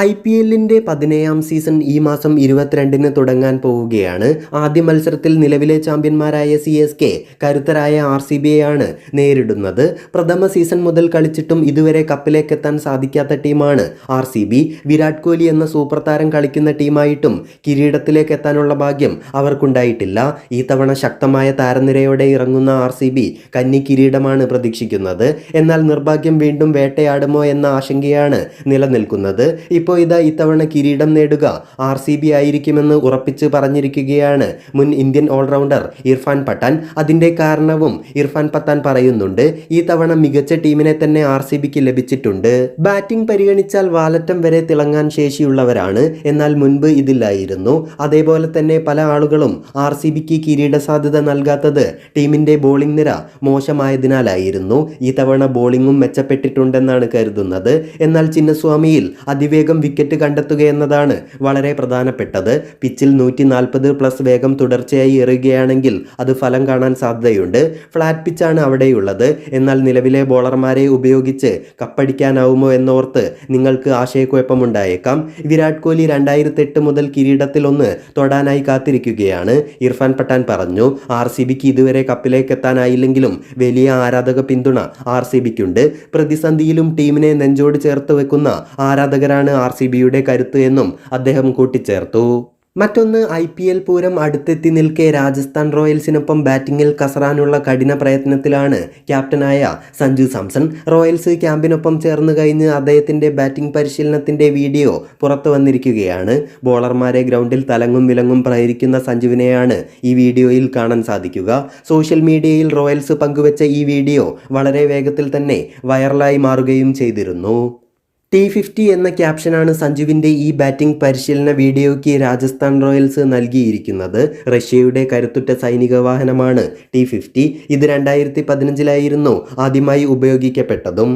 I P എല്ലിന്റെ പതിനേഴാം season ഈ മാസം ഇരുപത്തിരണ്ടിന് തുടങ്ങാൻ പോവുകയാണ്. ആദ്യ മത്സരത്തിൽ നിലവിലെ ചാമ്പ്യന്മാരായ സി എസ് കെ കരുത്തരായ ആർ സി ബിയെയാണ് നേരിടുന്നത്. പ്രഥമ സീസൺ മുതൽ കളിച്ചിട്ടും ഇതുവരെ കപ്പിലേക്കെത്താൻ സാധിക്കാത്ത ടീമാണ് R C B. Virat Kohli എന്ന സൂപ്പർ താരം കളിക്കുന്ന ടീമായിട്ടും കിരീടത്തിലേക്ക് എത്താനുള്ള ഭാഗ്യം അവർക്കുണ്ടായിട്ടില്ല. ഈ തവണ ശക്തമായ താരനിരയോടെ ഇറങ്ങുന്ന ആർ സി ബി കന്നി കിരീടമാണ് പ്രതീക്ഷിക്കുന്നത്. എന്നാൽ നിർഭാഗ്യം വീണ്ടും വേട്ടയാടുമോ എന്ന ആശങ്കയാണ് നിലനിൽക്കുന്നത്. ഇപ്പോൾ ഇതാ ഇത്തവണ കിരീടം നേടുക ആർ സി ബി ആയിരിക്കുമെന്ന് ഉറപ്പിച്ച് പറഞ്ഞിരിക്കുകയാണ് മുൻ ഇന്ത്യൻ ഓൾറൗണ്ടർ ഇർഫാൻ പട്ടാൻ. അതിന്റെ കാരണവും ഇർഫാൻ പത്താൻ പറയുന്നുണ്ട്. ഈ തവണ മികച്ച ടീമിനെ തന്നെ ആർ സി ബിക്ക് ലഭിച്ചിട്ടുണ്ട്. ബാറ്റിംഗ് പരിഗണിച്ചാൽ വാലറ്റം വരെ തിളങ്ങാൻ ശേഷിയുള്ളവരാണ്. എന്നാൽ മുൻപ് ഇതില്ലായിരുന്നു. അതേപോലെ തന്നെ പല ആളുകളും ആർ സി ബിക്ക് കിരീട സാധ്യത നൽകാത്തത് ടീമിന്റെ ബോളിംഗ് നിര മോശമായതിനാലായിരുന്നു. ഈ തവണ ബോളിംഗും മെച്ചപ്പെട്ടിട്ടുണ്ടെന്നാണ് കരുതുന്നത്. എന്നാൽ ചിന്നസ്വാമിയിൽ അതിവേഗം വിക്കറ്റ് കണ്ടെത്തുക എന്നതാണ് വളരെ പ്രധാനപ്പെട്ടത്. പിച്ചിൽ നൂറ്റി നാൽപ്പത് പ്ലസ് വേഗം തുടർച്ചയായി എറിയുകയാണെങ്കിൽ അത് ഫലം കാണാൻ സാധ്യതയുണ്ട്. ഫ്ലാറ്റ് പിച്ചാണ് അവിടെയുള്ളത്. എന്നാൽ നിലവിലെ ബോളർമാരെ ഉപയോഗിച്ച് കപ്പടിക്കാനാവുമോ എന്നോർത്ത് നിങ്ങൾക്ക് ആശയക്കുഴപ്പമുണ്ടായേക്കാം. വിരാട് കോഹ്ലി രണ്ടായിരത്തി എട്ട് മുതൽ കിരീടത്തിൽ ഒന്ന് തൊടാനായി കാത്തിരിക്കുകയാണ്. ഇർഫാൻ പട്ടാൻ പറഞ്ഞു ആർ സി ബിക്ക് ഇതുവരെ കപ്പിലേക്ക് എത്താനായില്ലെങ്കിലും വലിയ ആരാധക പിന്തുണ ആർ സി ബിക്കുണ്ട്. പ്രതിസന്ധിയിലും ടീമിനെ നെഞ്ചോട് ചേർത്ത് വെക്കുന്ന ആരാധകരാണ് ആർ സി ബിയുടെ കരുത്ത് എന്നും അദ്ദേഹം കൂട്ടിച്ചേർത്തു. മറ്റൊന്ന് ഐ പി എൽ പൂരം അടുത്തെത്തി നിൽക്കെ രാജസ്ഥാൻ റോയൽസിനൊപ്പം ബാറ്റിംഗിൽ കസറാനുള്ള കഠിന പ്രയത്നത്തിലാണ് ക്യാപ്റ്റനായ സഞ്ജു സാംസൺ. റോയൽസ് ക്യാമ്പിനൊപ്പം ചേർന്ന് കഴിഞ്ഞ് അദ്ദേഹത്തിന്റെ ബാറ്റിംഗ് പരിശീലനത്തിന്റെ വീഡിയോ പുറത്തു വന്നിരിക്കുകയാണ്. ബോളർമാരെ ഗ്രൗണ്ടിൽ തലങ്ങും വിലങ്ങും പ്രഹരിക്കുന്ന സഞ്ജുവിനെയാണ് ഈ വീഡിയോയിൽ കാണാൻ സാധിക്കുക. സോഷ്യൽ മീഡിയയിൽ റോയൽസ് പങ്കുവച്ച ഈ വീഡിയോ വളരെ വേഗത്തിൽ തന്നെ വൈറലായി മാറുകയും ചെയ്തിരുന്നു. ടി ഫിഫ്റ്റി എന്ന ക്യാപ്ഷനാണ് സഞ്ജുവിന്റെ ഈ ബാറ്റിംഗ് പരിശീലന വീഡിയോയ്ക്ക് രാജസ്ഥാൻ റോയൽസ് നൽകിയിരിക്കുന്നത്. റഷ്യയുടെ കരുത്തുറ്റ സൈനിക വാഹനമാണ് ടി ഫിഫ്റ്റി ഇത് രണ്ടായിരത്തി പതിനഞ്ചിലായിരുന്നു ആദ്യമായി ഉപയോഗിക്കപ്പെട്ടതും.